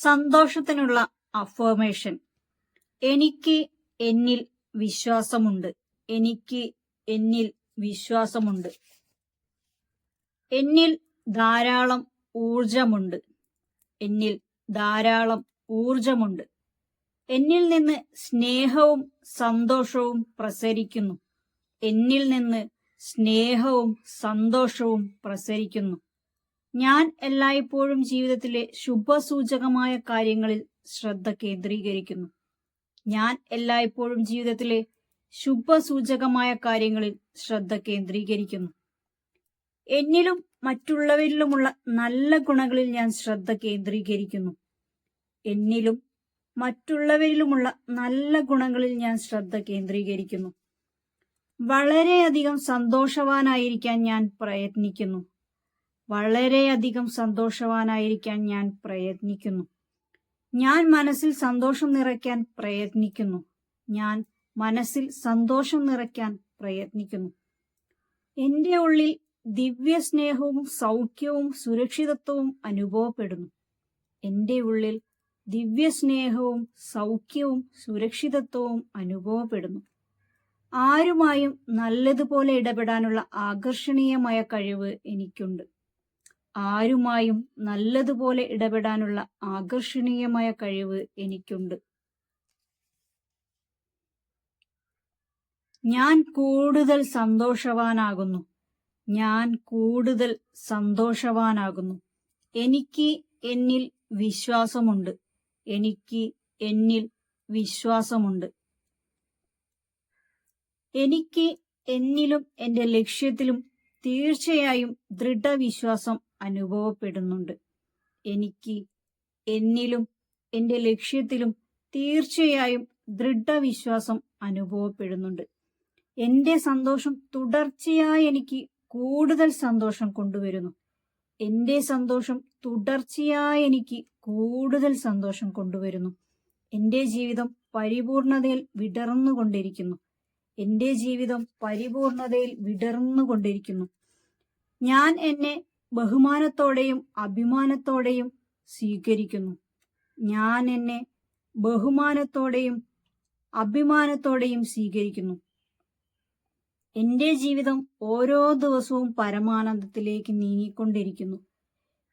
സന്തോഷത്തിനുള്ള affirmation എനിക്ക് എന്നിൽ വിശ്വാസമുണ്ട്. എനിക്ക് എന്നിൽ വിശ്വാസമുണ്ട്. എന്നിൽ ധാരാളം ഊർജമുണ്ട്. എന്നിൽ ധാരാളം ഊർജമുണ്ട്. എന്നിൽ നിന്ന് സ്നേഹവും സന്തോഷവും പ്രസരിക്കുന്നു. എന്നിൽ നിന്ന് സ്നേഹവും സന്തോഷവും പ്രസരിക്കുന്നു. ഞാൻ എല്ലായ്പ്പോഴും ജീവിതത്തിലെ ശുഭസൂചകമായ കാര്യങ്ങളിൽ ശ്രദ്ധ കേന്ദ്രീകരിക്കുന്നു. ഞാൻ എല്ലായ്പ്പോഴും ജീവിതത്തിലെ ശുഭസൂചകമായ കാര്യങ്ങളിൽ ശ്രദ്ധ കേന്ദ്രീകരിക്കുന്നു. എന്നിലും മറ്റുള്ളവരിലുമുള്ള നല്ല ഗുണങ്ങളിൽ ഞാൻ ശ്രദ്ധ കേന്ദ്രീകരിക്കുന്നു. എന്നിലും മറ്റുള്ളവരിലുമുള്ള നല്ല ഗുണങ്ങളിൽ ഞാൻ ശ്രദ്ധ കേന്ദ്രീകരിക്കുന്നു. വളരെയധികം സന്തോഷവാനായിരിക്കാൻ ഞാൻ പ്രയത്നിക്കുന്നു. വളരെയധികം സന്തോഷവാനായിരിക്കാൻ ഞാൻ പ്രയത്നിക്കുന്നു. ഞാൻ മനസ്സിൽ സന്തോഷം നിറയ്ക്കാൻ പ്രയത്നിക്കുന്നു. ഞാൻ മനസ്സിൽ സന്തോഷം നിറയ്ക്കാൻ പ്രയത്നിക്കുന്നു. എന്റെ ഉള്ളിൽ ദിവ്യ സ്നേഹവും സൗഖ്യവും സുരക്ഷിതത്വവും അനുഭവപ്പെടുന്നു. എന്റെ ഉള്ളിൽ ദിവ്യ സ്നേഹവും സൗഖ്യവും സുരക്ഷിതത്വവും അനുഭവപ്പെടുന്നു. ആരുമായും നല്ലതുപോലെ ഇടപെടാനുള്ള ആകർഷണീയമായ കഴിവ് എനിക്കുണ്ട്. ആരുമായും നല്ലതുപോലെ ഇടപെടാനുള്ള ആകർഷണീയമായ കഴിവ് എനിക്കുണ്ട്. ഞാൻ കൂടുതൽ സന്തോഷവാനാകുന്നു. ഞാൻ കൂടുതൽ സന്തോഷവാനാകുന്നു. എനിക്ക് എന്നിൽ വിശ്വാസമുണ്ട്. എനിക്ക് എന്നിൽ വിശ്വാസമുണ്ട്. എനിക്ക് എന്നിലും എന്റെ ലക്ഷ്യത്തിലും തീർച്ചയായും ദൃഢവിശ്വാസം അനുഭവപ്പെടുന്നുണ്ട്. എനിക്ക് എന്നിലും എന്റെ ലക്ഷ്യത്തിലും തീർച്ചയായും ദൃഢവിശ്വാസം അനുഭവപ്പെടുന്നുണ്ട്. എന്റെ സന്തോഷം തുടർച്ചയായി എനിക്ക് കൂടുതൽ സന്തോഷം കൊണ്ടുവരുന്നു. എന്റെ സന്തോഷം തുടർച്ചയായി എനിക്ക് കൂടുതൽ സന്തോഷം കൊണ്ടുവരുന്നു. എന്റെ ജീവിതം പരിപൂർണതയിൽ വിടർന്നുകൊണ്ടിരിക്കുന്നു. എന്റെ ജീവിതം പരിപൂർണതയിൽ വിടർന്നുകൊണ്ടിരിക്കുന്നു. ഞാൻ എന്നെ ബഹുമാനത്തോടെയും അഭിമാനത്തോടെയും സ്വീകരിക്കുന്നു. ഞാൻ എന്നെ ബഹുമാനത്തോടെയും അഭിമാനത്തോടെയും സ്വീകരിക്കുന്നു. എന്റെ ജീവിതം ഓരോ ദിവസവും പരമാനന്ദത്തിലേക്ക് നീങ്ങിക്കൊണ്ടിരിക്കുന്നു.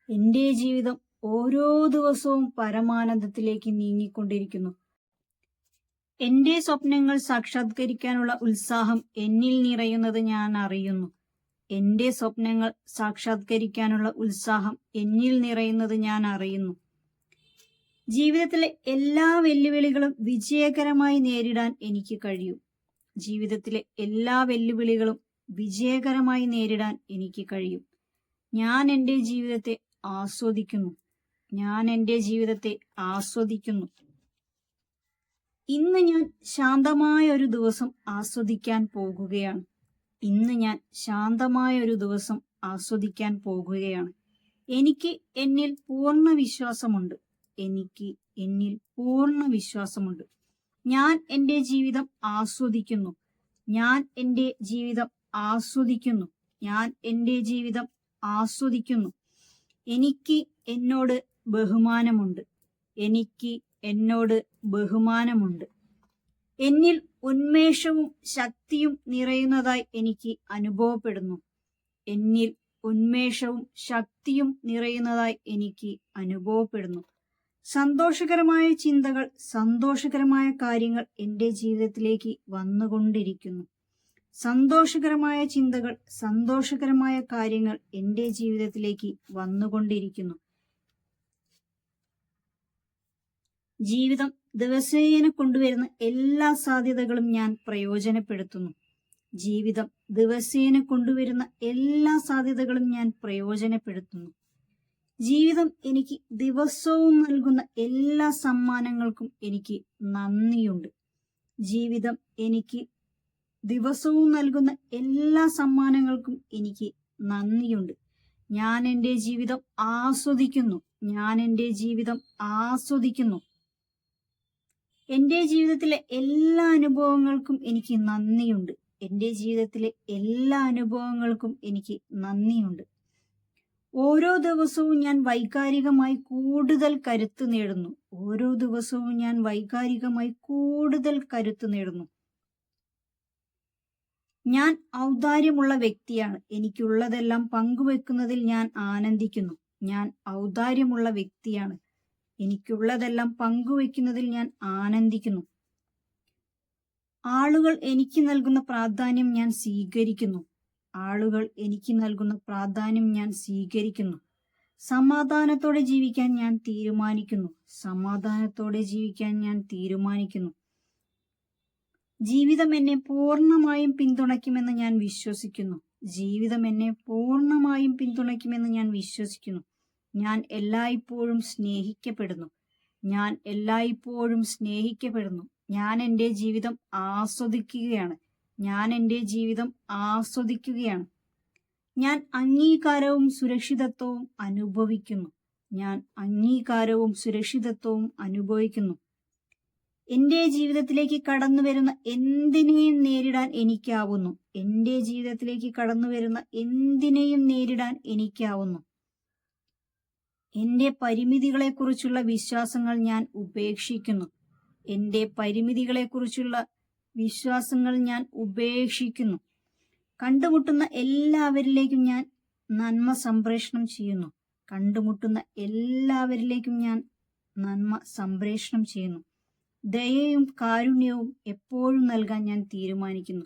എന്റെ ജീവിതം ഓരോ ദിവസവും പരമാനന്ദത്തിലേക്ക് നീങ്ങിക്കൊണ്ടിരിക്കുന്നു. എന്റെ സ്വപ്നങ്ങൾ സാക്ഷാത്കരിക്കാനുള്ള ഉത്സാഹം എന്നിൽ നിറയുന്നത് ഞാൻ അറിയുന്നു. എന്റെ സ്വപ്നങ്ങൾ സാക്ഷാത്കരിക്കാനുള്ള ഉത്സാഹം എന്നിൽ നിറയുന്നത് ഞാൻ അറിയുന്നു. ജീവിതത്തിലെ എല്ലാ വെല്ലുവിളികളും വിജയകരമായി നേരിടാൻ എനിക്ക് കഴിയും. ജീവിതത്തിലെ എല്ലാ വെല്ലുവിളികളും വിജയകരമായി നേരിടാൻ എനിക്ക് കഴിയും. ഞാൻ എന്റെ ജീവിതത്തെ ആസ്വദിക്കുന്നു. ഞാൻ എന്റെ ജീവിതത്തെ ആസ്വദിക്കുന്നു. ഇന്ന് ഞാൻ ശാന്തമായ ഒരു ദിവസം ആസ്വദിക്കാൻ പോകുകയാണ്. ഇന്ന് ഞാൻ ശാന്തമായ ഒരു ദിവസം ആസ്വദിക്കാൻ പോകുകയാണ്. എനിക്ക് എന്നിൽ പൂർണ വിശ്വാസമുണ്ട്. എനിക്ക് എന്നിൽ പൂർണ വിശ്വാസമുണ്ട്. ഞാൻ എന്റെ ജീവിതം ആസ്വദിക്കുന്നു. ഞാൻ എന്റെ ജീവിതം ആസ്വദിക്കുന്നു. ഞാൻ എന്റെ ജീവിതം ആസ്വദിക്കുന്നു. എനിക്ക് എന്നോട് ബഹുമാനമുണ്ട്. എനിക്ക് എന്നോട് ബഹുമാനമുണ്ട്. എന്നിൽ ഉന്മേഷവും ശക്തിയും നിറയുന്നതായി എനിക്ക് അനുഭവപ്പെടുന്നു. എന്നിൽ ഉന്മേഷവും ശക്തിയും നിറയുന്നതായി എനിക്ക് അനുഭവപ്പെടുന്നു. സന്തോഷകരമായ ചിന്തകൾ സന്തോഷകരമായ കാര്യങ്ങൾ എന്റെ ജീവിതത്തിലേക്ക് വന്നുകൊണ്ടിരിക്കുന്നു. സന്തോഷകരമായ ചിന്തകൾ സന്തോഷകരമായ കാര്യങ്ങൾ എന്റെ ജീവിതത്തിലേക്ക് വന്നുകൊണ്ടിരിക്കുന്നു. ജീവിതം ദിവസേന കൊണ്ടുവരുന്ന എല്ലാ സാധ്യതകളും ഞാൻ പ്രയോജനപ്പെടുത്തുന്നു. ജീവിതം ദിവസേന കൊണ്ടുവരുന്ന എല്ലാ സാധ്യതകളും ഞാൻ പ്രയോജനപ്പെടുത്തുന്നു. ജീവിതം എനിക്ക് ദിവസവും നൽകുന്ന എല്ലാ സമ്മാനങ്ങൾക്കും എനിക്ക് നന്ദിയുണ്ട്. ജീവിതം എനിക്ക് ദിവസവും നൽകുന്ന എല്ലാ സമ്മാനങ്ങൾക്കും എനിക്ക് നന്ദിയുണ്ട്. ഞാൻ എന്റെ ജീവിതം ആസ്വദിക്കുന്നു. ഞാൻ എന്റെ ജീവിതം ആസ്വദിക്കുന്നു. എന്റെ ജീവിതത്തിലെ എല്ലാ അനുഭവങ്ങൾക്കും എനിക്ക് നന്ദിയുണ്ട്. എന്റെ ജീവിതത്തിലെ എല്ലാ അനുഭവങ്ങൾക്കും എനിക്ക് നന്ദിയുണ്ട്. ഓരോ ദിവസവും ഞാൻ വൈകാരികമായി കൂടുതൽ കരുത്ത് നേടുന്നു. ഓരോ ദിവസവും ഞാൻ വൈകാരികമായി കൂടുതൽ കരുത്ത് നേടുന്നു. ഞാൻ ഔദാര്യമുള്ള വ്യക്തിയാണ്. എനിക്കുള്ളതെല്ലാം പങ്കുവെക്കുന്നതിൽ ഞാൻ ആനന്ദിക്കുന്നു. ഞാൻ ഔദാര്യമുള്ള വ്യക്തിയാണ്. എനിക്കുള്ളതെല്ലാം പങ്കുവയ്ക്കുന്നതിൽ ഞാൻ ആനന്ദിക്കുന്നു. ആളുകൾ എനിക്ക് നൽകുന്ന പ്രാധാന്യം ഞാൻ സ്വീകരിക്കുന്നു. ആളുകൾ എനിക്ക് നൽകുന്ന പ്രാധാന്യം ഞാൻ സ്വീകരിക്കുന്നു. സമാധാനത്തോടെ ജീവിക്കാൻ ഞാൻ തീരുമാനിക്കുന്നു. സമാധാനത്തോടെ ജീവിക്കാൻ ഞാൻ തീരുമാനിക്കുന്നു. ജീവിതം എന്നെ പൂർണമായും പിന്തുണയ്ക്കുമെന്ന് ഞാൻ വിശ്വസിക്കുന്നു. ജീവിതം എന്നെ പൂർണമായും പിന്തുണയ്ക്കുമെന്ന് ഞാൻ വിശ്വസിക്കുന്നു. ഞാൻ എല്ലായ്പ്പോഴും സ്നേഹിക്കപ്പെടുന്നു. ഞാൻ എല്ലായ്പ്പോഴും സ്നേഹിക്കപ്പെടുന്നു. ഞാൻ എന്റെ ജീവിതം ആസ്വദിക്കുകയാണ്. ഞാൻ എന്റെ ജീവിതം ആസ്വദിക്കുകയാണ്. ഞാൻ അംഗീകാരവും സുരക്ഷിതത്വവും അനുഭവിക്കുന്നു. ഞാൻ അംഗീകാരവും സുരക്ഷിതത്വവും അനുഭവിക്കുന്നു. എന്റെ ജീവിതത്തിലേക്ക് കടന്നു വരുന്ന എന്തിനേയും നേരിടാൻ എനിക്കാവുന്നു. എന്റെ ജീവിതത്തിലേക്ക് കടന്നു വരുന്ന എന്തിനേയും നേരിടാൻ എനിക്കാവുന്നു. എന്റെ പരിമിതികളെക്കുറിച്ചുള്ള വിശ്വാസങ്ങൾ ഞാൻ ഉപേക്ഷിക്കുന്നു. എന്റെ പരിമിതികളെക്കുറിച്ചുള്ള വിശ്വാസങ്ങൾ ഞാൻ ഉപേക്ഷിക്കുന്നു. കണ്ടുമുട്ടുന്ന എല്ലാവരിലേക്കും ഞാൻ നന്മ സംപ്രേഷണം ചെയ്യുന്നു. കണ്ടുമുട്ടുന്ന എല്ലാവരിലേക്കും ഞാൻ നന്മ സംപ്രേഷണം ചെയ്യുന്നു. ദയയും കാരുണ്യവും എപ്പോഴും നൽകാൻ ഞാൻ തീരുമാനിക്കുന്നു.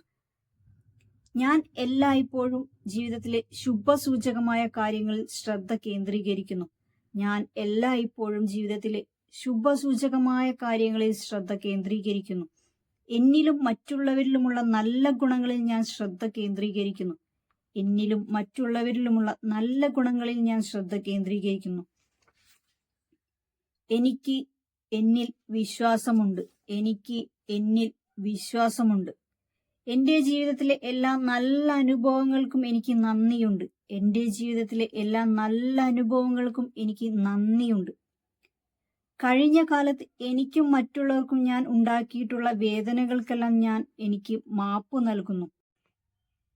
ഞാൻ എല്ലായ്പ്പോഴും ജീവിതത്തിലെ ശുഭസൂചകമായ കാര്യങ്ങളിൽ ശ്രദ്ധ കേന്ദ്രീകരിക്കുന്നു. ഞാൻ എല്ലായ്പ്പോഴും ജീവിതത്തിലെ ശുഭസൂചകമായ കാര്യങ്ങളിൽ ശ്രദ്ധ കേന്ദ്രീകരിക്കുന്നു. എന്നിലും മറ്റുള്ളവരിലുമുള്ള നല്ല ഗുണങ്ങളിൽ ഞാൻ ശ്രദ്ധ കേന്ദ്രീകരിക്കുന്നു. എന്നിലും മറ്റുള്ളവരിലുമുള്ള നല്ല ഗുണങ്ങളിൽ ഞാൻ ശ്രദ്ധ കേന്ദ്രീകരിക്കുന്നു. എനിക്ക് എന്നിൽ വിശ്വാസമുണ്ട്. എനിക്ക് എന്നിൽ വിശ്വാസമുണ്ട്. എന്റെ ജീവിതത്തിലെ എല്ലാ നല്ല അനുഭവങ്ങൾക്കും എനിക്ക് നന്ദിയുണ്ട്. എന്റെ ജീവിതത്തിലെ എല്ലാ നല്ല അനുഭവങ്ങൾക്കും എനിക്ക് നന്ദിയുണ്ട്. കഴിഞ്ഞ കാലത്ത് എനിക്കും മറ്റുള്ളവർക്കും ഞാൻ ഉണ്ടാക്കിയിട്ടുള്ള വേദനകൾക്കെല്ലാം ഞാൻ എനിക്ക് മാപ്പ് നൽകുന്നു.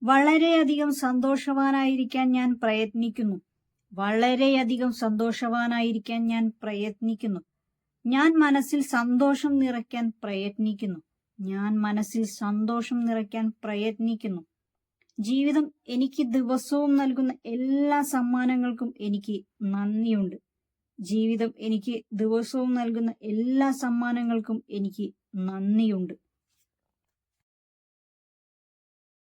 വളരെയധികം സന്തോഷവാനായിരിക്കാൻ ഞാൻ പ്രയത്നിക്കുന്നു. വളരെയധികം സന്തോഷവാനായിരിക്കാൻ ഞാൻ പ്രയത്നിക്കുന്നു. ഞാൻ മനസ്സിൽ സന്തോഷം നിറയ്ക്കാൻ പ്രയത്നിക്കുന്നു. ഞാൻ മനസ്സിൽ സന്തോഷം നിറയ്ക്കാൻ പ്രയത്നിക്കുന്നു. ജീവിതം എനിക്ക് ദിവസവും നൽകുന്ന എല്ലാ സമ്മാനങ്ങൾക്കും എനിക്ക് നന്ദിയുണ്ട്. ജീവിതം എനിക്ക് ദിവസവും നൽകുന്ന എല്ലാ സമ്മാനങ്ങൾക്കും എനിക്ക് നന്ദിയുണ്ട്.